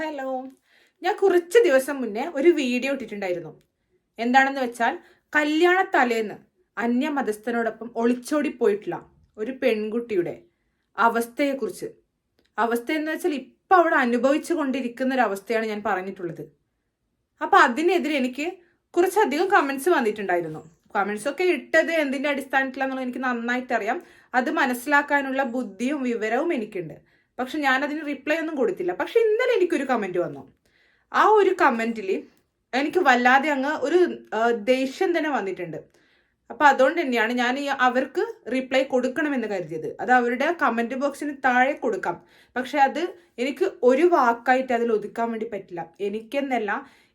Hello ഞാൻ കുറച്ച് ദിവസം മുന്നേ ഒരു വീഡിയോ ഇട്ടിട്ടുണ്ടായിരുന്നു. എന്താണെന്ന് വെച്ചാൽ കല്യാണ തലേന്ന് അന്യ മതസ്ഥനോടൊപ്പം ഒളിച്ചോടി പോയിട്ടുള്ള ഒരു പെൺകുട്ടിയുടെ അവസ്ഥയെക്കുറിച്ച്. അവസ്ഥ എന്ന് വെച്ചാൽ ഇപ്പം അവിടെ അനുഭവിച്ചു കൊണ്ടിരിക്കുന്ന ഒരു അവസ്ഥയാണ് ഞാൻ പറഞ്ഞിട്ടുള്ളത്. അപ്പൊ അതിനെതിരെ എനിക്ക് കുറച്ചധികം കമന്റ്സ് വന്നിട്ടുണ്ടായിരുന്നു. കമന്റ്സ് ഒക്കെ ഇട്ടത് എന്തിന്റെ അടിസ്ഥാനത്തിലാണെന്നുള്ളത് എനിക്ക് നന്നായിട്ട് അറിയാം അത് മനസ്സിലാക്കാനുള്ള ബുദ്ധിയും വിവരവും എനിക്കുണ്ട്. പക്ഷെ ഞാൻ അതിന് റിപ്ലൈ ഒന്നും കൊടുത്തില്ല. പക്ഷെ ഇന്നലെ എനിക്കൊരു കമന്റ് വന്നു. ആ ഒരു കമന്റിൽ എനിക്ക് വല്ലാതെ അങ്ങ് ഒരു ദേഷ്യം തന്നെ വന്നിട്ടുണ്ട്. അപ്പൊ അതുകൊണ്ട് തന്നെയാണ് ഞാൻ ഈ അവർക്ക് റിപ്ലൈ കൊടുക്കണമെന്ന് കരുതിയത്. അത് അവരുടെ കമന്റ് ബോക്സിന് താഴെ കൊടുക്കാം. പക്ഷെ അത് എനിക്ക് ഒരു വാക്കായിട്ട് അതിൽ ഒതുക്കാൻ വേണ്ടി പറ്റില്ല. എനിക്കെന്നല്ല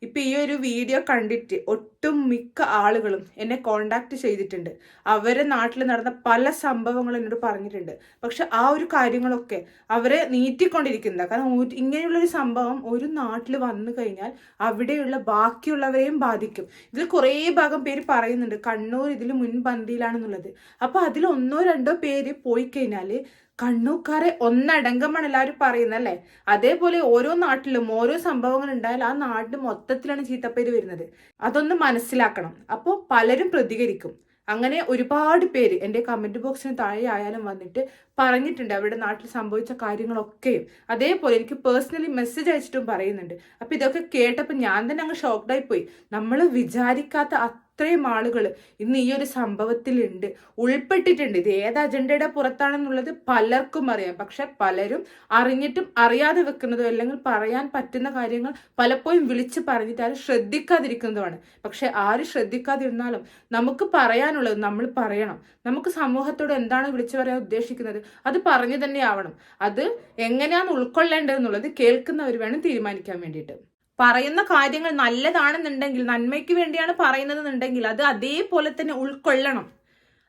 ഇപ്പൊ ഈ ഒരു വീഡിയോ കണ്ടിട്ട് ഒട്ടും മിക്ക ആളുകളും എന്നെ കോണ്ടാക്ട് ചെയ്തിട്ടുണ്ട്. അവരെ നാട്ടിൽ നടന്ന പല സംഭവങ്ങളും എന്നോട് പറഞ്ഞിട്ടുണ്ട്. പക്ഷെ ആ ഒരു കാര്യങ്ങളൊക്കെ അവരെ നീട്ടിക്കൊണ്ടിരിക്കുന്നത് കാരണം ഇങ്ങനെയുള്ളൊരു സംഭവം ഒരു നാട്ടിൽ വന്നു കഴിഞ്ഞാൽ അവിടെയുള്ള ബാക്കിയുള്ളവരെയും ബാധിക്കും. ഇതിൽ കുറേ ഭാഗം പേര് പറയുന്നുണ്ട്. കണ്ണൂർ ഇതിൽ മുൻപന്തിയിലാണെന്നുള്ളത്. അപ്പോൾ അതിൽ ഒന്നോ രണ്ടോ പേര് പോയി കഴിഞ്ഞാൽ കണ്ണൂക്കാരെ ഒന്നടങ്കമാണ് എല്ലാവരും പറയുന്നത് അല്ലേ അതേപോലെ ഓരോ നാട്ടിലും ഓരോ സംഭവങ്ങൾ ഉണ്ടായാൽ ആ നാടിന് മൊത്തത്തിലാണ് ചീത്തപ്പേര് വരുന്നത്. അതൊന്ന് മനസ്സിലാക്കണം. അപ്പോൾ പലരും പ്രതികരിക്കും. അങ്ങനെ ഒരുപാട് പേര് എന്റെ കമന്റ് ബോക്സിന് താഴെ ആയാലും വന്നിട്ട് പറഞ്ഞിട്ടുണ്ട് അവരുടെ നാട്ടിൽ സംഭവിച്ച കാര്യങ്ങളൊക്കെയും. അതേപോലെ എനിക്ക് പേഴ്സണലി മെസ്സേജ് അയച്ചിട്ടും പറയുന്നുണ്ട്. അപ്പോൾ ഇതൊക്കെ കേട്ടപ്പോൾ ഞാൻ തന്നെ അങ്ങ് ഷോക്ക്ഡായി പോയി. നമ്മൾ വിചാരിക്കാത്ത അത്രയും ആളുകൾ ഇന്ന് ഈ ഒരു സംഭവത്തിലുണ്ട്. ഉൾപ്പെട്ടിട്ടുണ്ട്. ഇത് ഏത് അജണ്ടയുടെ പുറത്താണെന്നുള്ളത് പലർക്കും അറിയാം. പക്ഷെ പലരും അറിഞ്ഞിട്ടും അറിയാതെ വെക്കുന്നതോ അല്ലെങ്കിൽ പറയാൻ പറ്റുന്ന കാര്യങ്ങൾ പലപ്പോഴും വിളിച്ച് പറഞ്ഞിട്ട് ആരും ശ്രദ്ധിക്കാതിരിക്കുന്നതുമാണ്. പക്ഷെ ആര് ശ്രദ്ധിക്കാതിരുന്നാലും നമുക്ക് പറയാനുള്ളത് നമ്മൾ പറയണം. നമുക്ക് സമൂഹത്തോട് എന്താണ് വിളിച്ചു പറയാൻ ഉദ്ദേശിക്കുന്നത്? അത് പറഞ്ഞു തന്നെ ആവണം. അത് എങ്ങനെയാണ് ഉൾക്കൊള്ളേണ്ടതെന്നുള്ളത് കേൾക്കുന്നവർ വേണം തീരുമാനിക്കാൻ വേണ്ടിയിട്ട്. പറയുന്ന കാര്യങ്ങൾ നല്ലതാണെന്നുണ്ടെങ്കിൽ നന്മയ്ക്ക് വേണ്ടിയാണ് പറയുന്നതെന്നുണ്ടെങ്കിൽ അത് അതേപോലെ തന്നെ ഉൾക്കൊള്ളണം.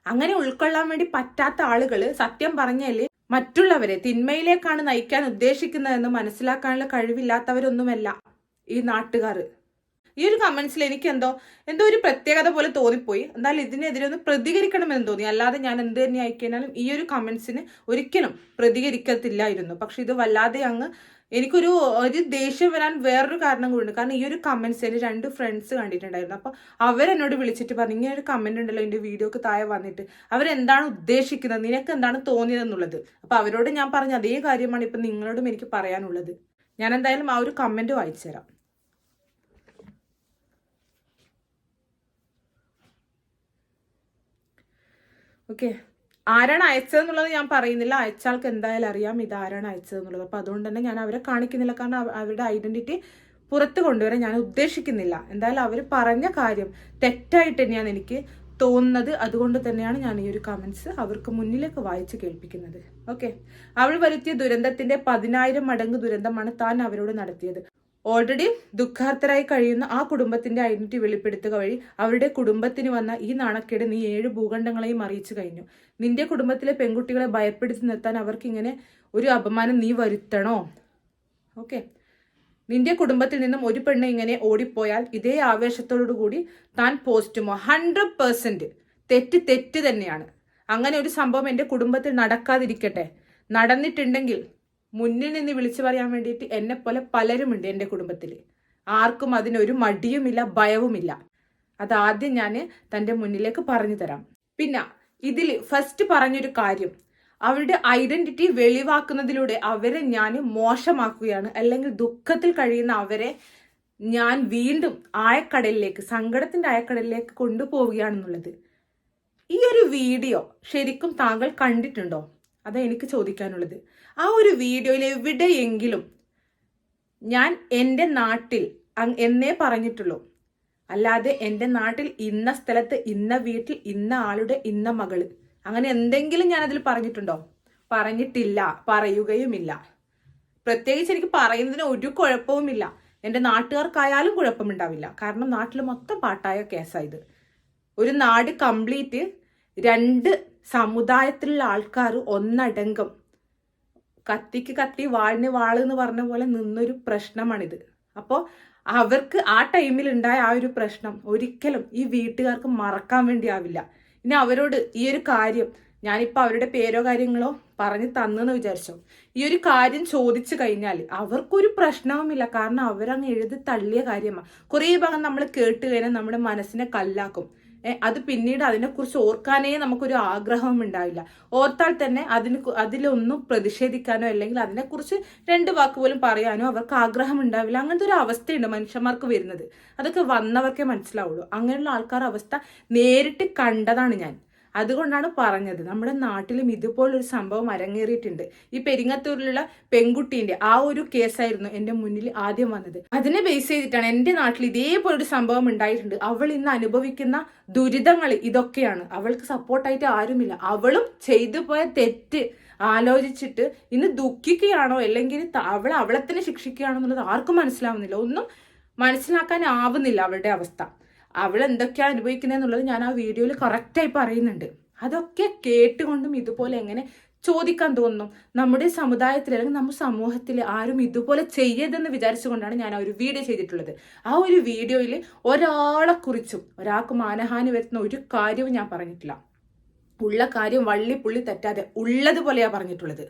അങ്ങനെ ഉൾക്കൊള്ളാൻ വേണ്ടി പറ്റാത്ത ആളുകൾ സത്യം പറഞ്ഞാൽ മറ്റുള്ളവരെ തിന്മയിലേക്കാണ് നയിക്കാൻ ഉദ്ദേശിക്കുന്നതെന്ന് മനസ്സിലാക്കാനുള്ള കഴിവില്ലാത്തവരൊന്നുമല്ല ഈ നാട്ടുകാർ ഈ ഒരു കമന്റ്സിൽ എനിക്ക് എന്തോ എന്തോ ഒരു പ്രത്യേകത പോലെ തോന്നിപ്പോയി. എന്നാൽ ഇതിനെതിരെ ഒന്ന് പ്രതികരിക്കണമെന്ന് തോന്നി. അല്ലാതെ ഞാൻ എന്ത് തന്നെ ആയിക്കഴിഞ്ഞാലും ഈ ഒരു കമന്റ്സിന് ഒരിക്കലും പ്രതികരിക്കത്തില്ലായിരുന്നു. പക്ഷെ ഇത് വല്ലാതെ അങ്ങ് എനിക്കൊരു ഒരു ദേഷ്യം വരാൻ വേറൊരു കാരണം കൂടി ഉണ്ട് കാരണം ഈ ഒരു കമന്റ്സ് എന്റെ രണ്ട് ഫ്രണ്ട്സ് കണ്ടിട്ടുണ്ടായിരുന്നു. അപ്പോൾ അവരെന്നോട് വിളിച്ചിട്ട് പറഞ്ഞു ഇങ്ങനെ ഒരു കമന്റ് ഉണ്ടല്ലോ എന്റെ വീഡിയോക്ക് താഴെ വന്നിട്ട്. അവരെന്താണ് ഉദ്ദേശിക്കുന്നത്? നിനക്ക് എന്താണ് തോന്നിയത് എന്നുള്ളത്? അപ്പോൾ അവരോട് ഞാൻ പറഞ്ഞ അതേ കാര്യമാണ് ഇപ്പം നിങ്ങളോടും എനിക്ക് പറയാനുള്ളത്. ഞാൻ എന്തായാലും ആ ഒരു കമന്റ് വായിച്ചു തരാം. ഓക്കെ ആരാണ് അയച്ചതെന്നുള്ളത് ഞാൻ പറയുന്നില്ല. അയച്ചാൾക്ക് എന്തായാലും അറിയാം ഇത് ആരാണ് അയച്ചതെന്നുള്ളത്. അപ്പോൾ അതുകൊണ്ട് തന്നെ ഞാൻ അവരെ കാണിക്കുന്നില്ല. കാരണം അവരുടെ ഐഡന്റിറ്റി പുറത്ത് കൊണ്ടുവരാൻ ഞാൻ ഉദ്ദേശിക്കുന്നില്ല. എന്തായാലും അവർ പറഞ്ഞ കാര്യം തെറ്റായിട്ട് തന്നെയാണ് എനിക്ക് തോന്നുന്നത്. അതുകൊണ്ട് തന്നെയാണ് ഞാൻ ഈ ഒരു കമൻസ് അവർക്ക് മുന്നിലേക്ക് വായിച്ച് കേൾപ്പിക്കുന്നത്. ഓക്കെ അവൾ വരുത്തിയ ദുരന്തത്തിന്റെ പതിനായിരം മടങ്ങ് ദുരന്തമാണ് താൻ അവരോട് നടത്തിയത്. ഓൾറെഡി ദുഃഖാർത്തരായി കഴിയുന്ന ആ കുടുംബത്തിന്റെ ഐഡന്റിറ്റി വെളിപ്പെടുത്തുക വഴി അവരുടെ കുടുംബത്തിന് വന്ന ഈ നാണക്കേട് നീ ഏഴ് ഭൂഖണ്ഡങ്ങളെയും അറിയിച്ചു കഴിഞ്ഞു. നിന്റെ കുടുംബത്തിലെ പെൺകുട്ടികളെ ഭയപ്പെടുത്തി നിർത്താൻ അവർക്ക് ഇങ്ങനെ ഒരു അപമാനം നീ വരുത്തണോ? ഓക്കെ നിന്റെ കുടുംബത്തിൽ നിന്നും ഒരു പെണ്ണ് ഇങ്ങനെ ഓടിപ്പോയാൽ ഇതേ ആവേശത്തോടു കൂടി താൻ പോസ്റ്റുമോ? ഹൺഡ്രഡ് പേഴ്സെന്റ് തെറ്റ് തെറ്റ് തന്നെയാണ്. അങ്ങനെ ഒരു സംഭവം എന്റെ കുടുംബത്തിൽ നടക്കാതിരിക്കട്ടെ. നടന്നിട്ടുണ്ടെങ്കിൽ മുന്നിൽ വിളിച്ചു പറയാൻ വേണ്ടിയിട്ട് എന്നെ പോലെ പലരുമുണ്ട് എന്റെ കുടുംബത്തിൽ. ആർക്കും അതിനൊരു മടിയുമില്ല ഭയവുമില്ല. അതാദ്യം ഞാൻ തന്റെ മുന്നിലേക്ക് പറഞ്ഞു തരാം. പിന്നെ ഇതിൽ ഫസ്റ്റ് പറഞ്ഞൊരു കാര്യം. അവരുടെ ഐഡന്റിറ്റി വെളിവാക്കുന്നതിലൂടെ അവരെ ഞാൻ മോശമാക്കുകയാണ്. അല്ലെങ്കിൽ ദുഃഖത്തിൽ കഴിയുന്ന അവരെ ഞാൻ വീണ്ടും ആയക്കടലിലേക്ക് സങ്കടത്തിന്റെ ആയക്കടലിലേക്ക് കൊണ്ടുപോവുകയാണെന്നുള്ളത്. ഈ ഒരു വീഡിയോ ശരിക്കും താങ്കൾ കണ്ടിട്ടുണ്ടോ? അതാ എനിക്ക് ചോദിക്കാനുള്ളത്. ആ ഒരു വീഡിയോയിൽ എവിടെയെങ്കിലും ഞാൻ എന്റെ നാട്ടിൽ എന്നേ പറഞ്ഞിട്ടുള്ളൂ. അല്ലാതെ എന്റെ നാട്ടിൽ ഇന്ന സ്ഥലത്ത് ഇന്ന വീട്ടിൽ ഇന്ന ആളുടെ ഇന്ന മകൾ അങ്ങനെ എന്തെങ്കിലും ഞാൻ അതിൽ പറഞ്ഞിട്ടുണ്ടോ? പറഞ്ഞിട്ടില്ല പറയുകയുമില്ല. പ്രത്യേകിച്ച് എനിക്ക് പറയുന്നതിന് ഒരു കുഴപ്പവുമില്ല. എന്റെ നാട്ടുകാർക്കായാലും കുഴപ്പമുണ്ടാവില്ല. കാരണം നാട്ടിൽ മൊത്തം പാട്ടായ കേസായത് ഒരു നാട് കംപ്ലീറ്റ് രണ്ട് സമുദായത്തിലുള്ള ആൾക്കാർ ഒന്നടങ്കം കത്തിക്ക് കത്തി വാളിന് വാൾ എന്ന് പറഞ്ഞ പോലെ നിന്നൊരു പ്രശ്നമാണിത്. അപ്പോൾ അവർക്ക് ആ ടൈമിൽ ഉണ്ടായ ആ ഒരു പ്രശ്നം ഒരിക്കലും ഈ വീട്ടുകാർക്ക് മറക്കാൻ വേണ്ടി ആവില്ല. ഇനി അവരോട് ഈ ഒരു കാര്യം ഞാനിപ്പോൾ അവരുടെ പേരോ കാര്യങ്ങളോ പറഞ്ഞ് തന്നെന്ന് വിചാരിച്ചോ. ഈ ഒരു കാര്യം ചോദിച്ചു കഴിഞ്ഞാൽ അവർക്കൊരു പ്രശ്നവുമില്ല. കാരണം അവരങ്ങ് എഴുതി തള്ളിയ കാര്യമാണ് കുറേ ഭാഗം നമ്മൾ കേട്ട് കഴിഞ്ഞാൽ നമ്മുടെ മനസ്സിനെ കല്ലാക്കും. അത് പിന്നീട് അതിനെക്കുറിച്ച് ഓർക്കാനേ നമുക്കൊരു ആഗ്രഹവും ഉണ്ടാവില്ല. ഓർത്താൽ തന്നെ അതിന് അതിലൊന്നും പ്രതിഷേധിക്കാനോ അല്ലെങ്കിൽ അതിനെക്കുറിച്ച് രണ്ട് വാക്ക് പോലും പറയാനോ അവർക്ക് ആഗ്രഹം ഉണ്ടാവില്ല. അങ്ങനത്തെ ഒരു അവസ്ഥയുണ്ട് മനുഷ്യന്മാർക്ക് വരുന്നത്. അതൊക്കെ വന്നവർക്കേ മനസ്സിലാവുള്ളൂ. അങ്ങനെയുള്ള ആൾക്കാർ അവസ്ഥ നേരിട്ട് കണ്ടതാണ് ഞാൻ. അതുകൊണ്ടാണ് പറഞ്ഞത്. നമ്മുടെ നാട്ടിലും ഇതുപോലൊരു സംഭവം അരങ്ങേറിയിട്ടുണ്ട്. ഈ പെരിങ്ങത്തൂരിലുള്ള പെൺകുട്ടീന്റെ ആ ഒരു കേസായിരുന്നു എന്റെ മുന്നിൽ ആദ്യം വന്നത്. അതിനെ ബേസ് ചെയ്തിട്ടാണ് എന്റെ നാട്ടിൽ ഇതേപോലൊരു സംഭവം ഉണ്ടായിട്ടുണ്ട്. അവൾ ഇന്ന് അനുഭവിക്കുന്ന ദുരിതങ്ങൾ ഇതൊക്കെയാണ്. അവൾക്ക് സപ്പോർട്ടായിട്ട് ആരുമില്ല. അവളും ചെയ്തു പോയ തെറ്റ് ആലോചിച്ചിട്ട് ഇന്ന് ദുഃഖിക്കുകയാണോ അല്ലെങ്കിൽ അവൾ അവളെ തന്നെ ശിക്ഷിക്കുകയാണോ എന്നുള്ളത് ആർക്കും മനസ്സിലാവുന്നില്ല. ഒന്നും മനസ്സിലാക്കാൻ ആവുന്നില്ല അവളുടെ അവസ്ഥ. അവൾ എന്തൊക്കെയാണ് അനുഭവിക്കുന്നത് എന്നുള്ളത് ഞാൻ ആ വീഡിയോയിൽ കറക്റ്റായി പറയുന്നുണ്ട്. അതൊക്കെ കേട്ടുകൊണ്ടും ഇതുപോലെ എങ്ങനെ ചോദിക്കാൻ തോന്നുന്നു നമ്മുടെ സമുദായത്തിൽ അല്ലെങ്കിൽ നമ്മുടെ സമൂഹത്തിൽ ആരും ഇതുപോലെ ചെയ്യരുതെന്ന് വിചാരിച്ചുകൊണ്ടാണ് ഞാൻ ആ ഒരു വീഡിയോ ചെയ്തിട്ടുള്ളത്. ആ ഒരു വീഡിയോയിൽ ഒരാളെക്കുറിച്ചും ഒരാൾക്ക് മാനഹാനി വരുത്തുന്ന ഒരു കാര്യവും ഞാൻ പറഞ്ഞിട്ടില്ല. ഉള്ള കാര്യം വള്ളി പുള്ളി തെറ്റാതെ ഉള്ളതുപോലെയാണ് പറഞ്ഞിട്ടുള്ളത്.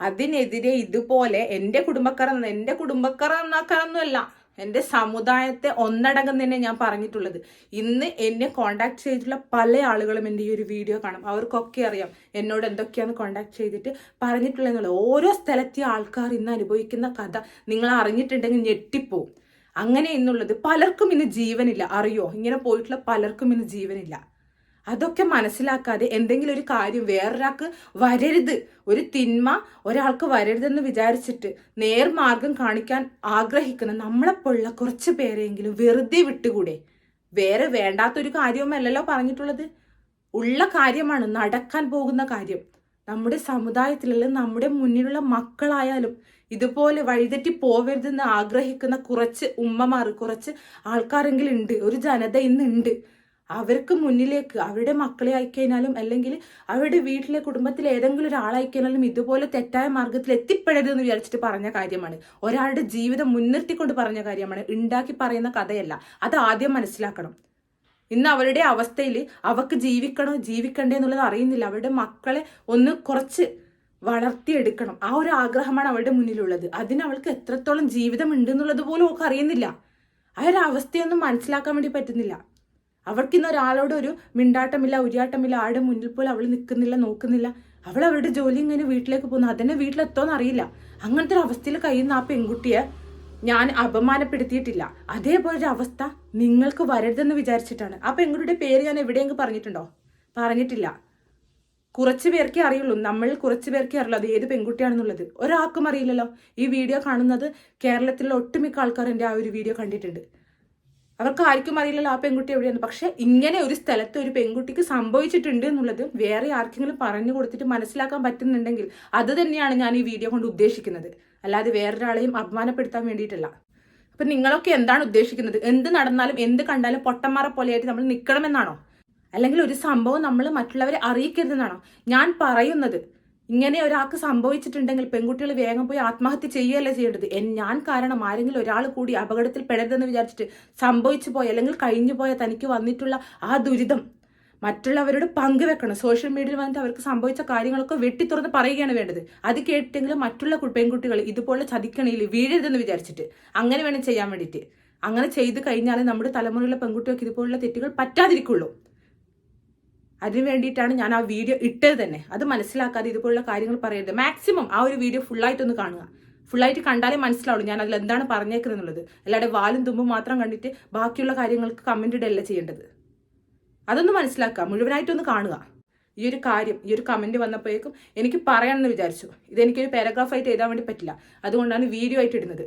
അതിനെതിരെ ഇതുപോലെ എന്റെ കുടുംബക്കാർ എന്റെ കുടുംബക്കാർ നന്നാക്കാനൊന്നുമല്ല എന്റെ സമുദായത്തെ ഒന്നടങ്കം തന്നെ ഞാൻ പറഞ്ഞിട്ടുള്ളത്. ഇന്ന് എന്നെ കോണ്ടാക്ട് ചെയ്തിട്ടുള്ള പല ആളുകളും എന്റെ ഈ ഒരു വീഡിയോ കാണും. അവർക്കൊക്കെ അറിയാം എന്നോട് എന്തൊക്കെയാണ് കോണ്ടാക്ട് ചെയ്തിട്ട് പറഞ്ഞിട്ടുള്ളതെന്നുള്ളത്. ഓരോ സ്ഥലത്തെ ആൾക്കാർ ഇന്ന് അനുഭവിക്കുന്ന കഥ നിങ്ങൾ അറിഞ്ഞിട്ടുണ്ടെങ്കിൽ ഞെട്ടിപ്പോവും. അങ്ങനെ എന്നുള്ളത് പലർക്കും ഇന്ന് ജീവനില്ല. അറിയോ? ഇങ്ങനെ പോയിട്ടുള്ള പലർക്കും ഇന്ന് ജീവനില്ല. അതൊക്കെ മനസ്സിലാക്കാതെ എന്തെങ്കിലും ഒരു കാര്യം വേറൊരാൾക്ക് വരരുത്. ഒരു തിന്മ ഒരാൾക്ക് വരരുതെന്ന് വിചാരിച്ചിട്ട് നേർമാർഗം കാണിക്കാൻ ആഗ്രഹിക്കുന്ന നമ്മളെപ്പോലുള്ള കുറച്ച് പേരെങ്കിലും വെറുതെ വിട്ടുകൂടെ? വേറെ വേണ്ടാത്തൊരു കാര്യവുമല്ലല്ലോ പറഞ്ഞിട്ടുള്ളത്. ഉള്ള കാര്യമാണ് നടക്കാൻ പോകുന്ന കാര്യം. നമ്മുടെ സമുദായത്തിലുള്ള നമ്മുടെ മുന്നിലുള്ള മക്കളായാലും ഇതുപോലെ വഴിതെറ്റി പോവരുതെന്ന് ആഗ്രഹിക്കുന്ന കുറച്ച് ഉമ്മമാർ കുറച്ച് ആൾക്കാരെങ്കിലും ഉണ്ട് ഒരു ജനത ഇന്നുണ്ട്. അവർക്ക് മുന്നിലേക്ക് അവരുടെ മക്കളെ അയക്കഴിഞ്ഞാലും അല്ലെങ്കിൽ അവരുടെ വീട്ടിലെ കുടുംബത്തിലെ ഏതെങ്കിലും ഒരാളയക്കഴിഞ്ഞാലും ഇതുപോലെ തെറ്റായ മാർഗത്തിൽ എത്തിപ്പെടരുതെന്ന് വിചാരിച്ചിട്ട് പറഞ്ഞ കാര്യമാണ്. ഒരാളുടെ ജീവിതം മുൻനിർത്തിക്കൊണ്ട് പറഞ്ഞ കാര്യമാണ്. ഉണ്ടാക്കി പറയുന്ന കഥയല്ല. അത് ആദ്യം മനസ്സിലാക്കണം. ഇന്ന് അവരുടെ അവസ്ഥയിൽ അവർക്ക് ജീവിക്കണോ ജീവിക്കണ്ടേ എന്നുള്ളത് അറിയുന്നില്ല. അവരുടെ മക്കളെ ഒന്ന് കുറച്ച് വളർത്തിയെടുക്കണം. ആ ഒരു ആഗ്രഹമാണ് അവളുടെ മുന്നിലുള്ളത്. അതിന് അവൾക്ക് എത്രത്തോളം ജീവിതം ഉണ്ട് എന്നുള്ളത് പോലും അവൾക്ക് അറിയുന്നില്ല. ആ ഒരു അവസ്ഥയൊന്നും മനസ്സിലാക്കാൻ വേണ്ടി പറ്റുന്നില്ല. അവൾക്കിന്ന് ഒരാളോട് ഒരു മിണ്ടാട്ടമില്ല ഉരിയാട്ടമില്ല ആടെ മുന്നിൽ പോലും അവൾ നിൽക്കുന്നില്ല നോക്കുന്നില്ല. അവൾ അവളുടെ ജോലി ഇങ്ങനെ വീട്ടിലേക്ക് പോകുന്നു. അതന്നെ വീട്ടിലെത്തോന്ന് അറിയില്ല അങ്ങനത്തെ ഒരു അവസ്ഥയിൽ കഴിയുന്ന ആ പെൺകുട്ടിയെ ഞാൻ അപമാനപ്പെടുത്തിയിട്ടില്ല. അതേപോലെ ഒരു അവസ്ഥ നിങ്ങൾക്ക് വരരുതെന്ന് വിചാരിച്ചിട്ടാണ്. ആ പെൺകുട്ടിയുടെ പേര് ഞാൻ എവിടെയെങ്കിലും പറഞ്ഞിട്ടുണ്ടോ? പറഞ്ഞിട്ടില്ല. കുറച്ച് പേർക്കേ അറിയുള്ളൂ. നമ്മൾ കുറച്ച് പേർക്കേ അറിയുള്ളൂ അത് ഏത് പെൺകുട്ടിയാണെന്നുള്ളത്. ഒരാൾക്കും അറിയില്ലല്ലോ. ഈ വീഡിയോ കാണുന്നത് കേരളത്തിലുള്ള ഒട്ടുമിക്ക ആൾക്കാർ എന്റെ ആ ഒരു വീഡിയോ കണ്ടിട്ടുണ്ട്. അവർക്ക് ആർക്കും അറിയില്ലല്ലോ ആ പെൺകുട്ടി എവിടെയാണ് പക്ഷെ ഇങ്ങനെ ഒരു സ്ഥലത്ത് ഒരു പെൺകുട്ടിക്ക് സംഭവിച്ചിട്ടുണ്ട് എന്നുള്ളത് വേറെ ആർക്കെങ്കിലും പറഞ്ഞു കൊടുത്തിട്ട് മനസ്സിലാക്കാൻ പറ്റുന്നുണ്ടെങ്കിൽ അത് തന്നെയാണ് ഞാൻ ഈ വീഡിയോ കൊണ്ട് ഉദ്ദേശിക്കുന്നത്. അല്ലാതെ വേറൊരാളെയും അപമാനപ്പെടുത്താൻ വേണ്ടിയിട്ടല്ല. അപ്പൊ നിങ്ങളൊക്കെ എന്താണ് ഉദ്ദേശിക്കുന്നത്? എന്ത് നടന്നാലും എന്ത് കണ്ടാലും പൊട്ടന്മാരെ പോലെയായിട്ട് നമ്മൾ നിൽക്കണമെന്നാണോ അല്ലെങ്കിൽ ഒരു സംഭവം നമ്മൾ മറ്റുള്ളവരെ അറിയിക്കരുതെന്നാണോ? ഞാൻ പറയുന്നത് ഇങ്ങനെ ഒരാൾക്ക് സംഭവിച്ചിട്ടുണ്ടെങ്കിൽ പെൺകുട്ടികൾ വേഗം പോയി ആത്മഹത്യ ചെയ്യുകയല്ല ചെയ്യേണ്ടത്? ഞാൻ കാരണം ആരെങ്കിലും ഒരാൾ കൂടി അപകടത്തിൽ പെടരുതെന്ന് വിചാരിച്ചിട്ട് സംഭവിച്ചു പോയ അല്ലെങ്കിൽ കഴിഞ്ഞു പോയ തനിക്ക് വന്നിട്ടുള്ള ആ ദുരിതം മറ്റുള്ളവരോട് പങ്കുവെക്കണം സോഷ്യൽ മീഡിയയിൽ വന്നിട്ട് അവർക്ക് സംഭവിച്ച കാര്യങ്ങളൊക്കെ വെട്ടിത്തുറന്ന് പറയുകയാണ് വേണ്ടത്. അത് കേട്ടെങ്കിലും മറ്റുള്ള പെൺകുട്ടികൾ ഇതുപോലെ ചതിക്കണയിൽ വീഴരുതെന്ന് വിചാരിച്ചിട്ട് അങ്ങനെ വേണം ചെയ്യാൻ വേണ്ടിയിട്ട്. അങ്ങനെ ചെയ്ത് കഴിഞ്ഞാൽ നമ്മുടെ തലമുറയിലെ പെൺകുട്ടികൾക്ക് ഇതുപോലുള്ള തെറ്റുകൾ പറ്റാതിരിക്കുള്ളൂ. അതിന് വേണ്ടിയിട്ടാണ് ഞാൻ ആ വീഡിയോ ഇട്ടത് തന്നെ. അത് മനസ്സിലാക്കാതെ ഇതുപോലുള്ള കാര്യങ്ങൾ പറയരുത്. മാക്സിമം ആ ഒരു വീഡിയോ ഫുള്ളായിട്ടൊന്ന് കാണുക. ഫുള്ളായിട്ട് കണ്ടാലേ മനസ്സിലാവുള്ളൂ ഞാൻ അതിൽ എന്താണ് പറഞ്ഞേക്കുന്നത് എന്നുള്ളത്. അല്ലാതെ വാലും തുമ്പും മാത്രം കണ്ടിട്ട് ബാക്കിയുള്ള കാര്യങ്ങൾക്ക് കമന്റ് ഇടല്ല ചെയ്യേണ്ടത്. അതൊന്ന് മനസ്സിലാക്കുക. മുഴുവനായിട്ടൊന്ന് കാണുക. ഈ ഒരു കാര്യം ഈ ഒരു കമന്റ് വന്നപ്പോഴേക്കും എനിക്ക് പറയണമെന്ന് വിചാരിച്ചു. ഇതെനിക്കൊരു പാരഗ്രാഫായിട്ട് എഴുതാൻ വേണ്ടി പറ്റില്ല. അതുകൊണ്ടാണ് വീഡിയോ ആയിട്ട് ഇടുന്നത്.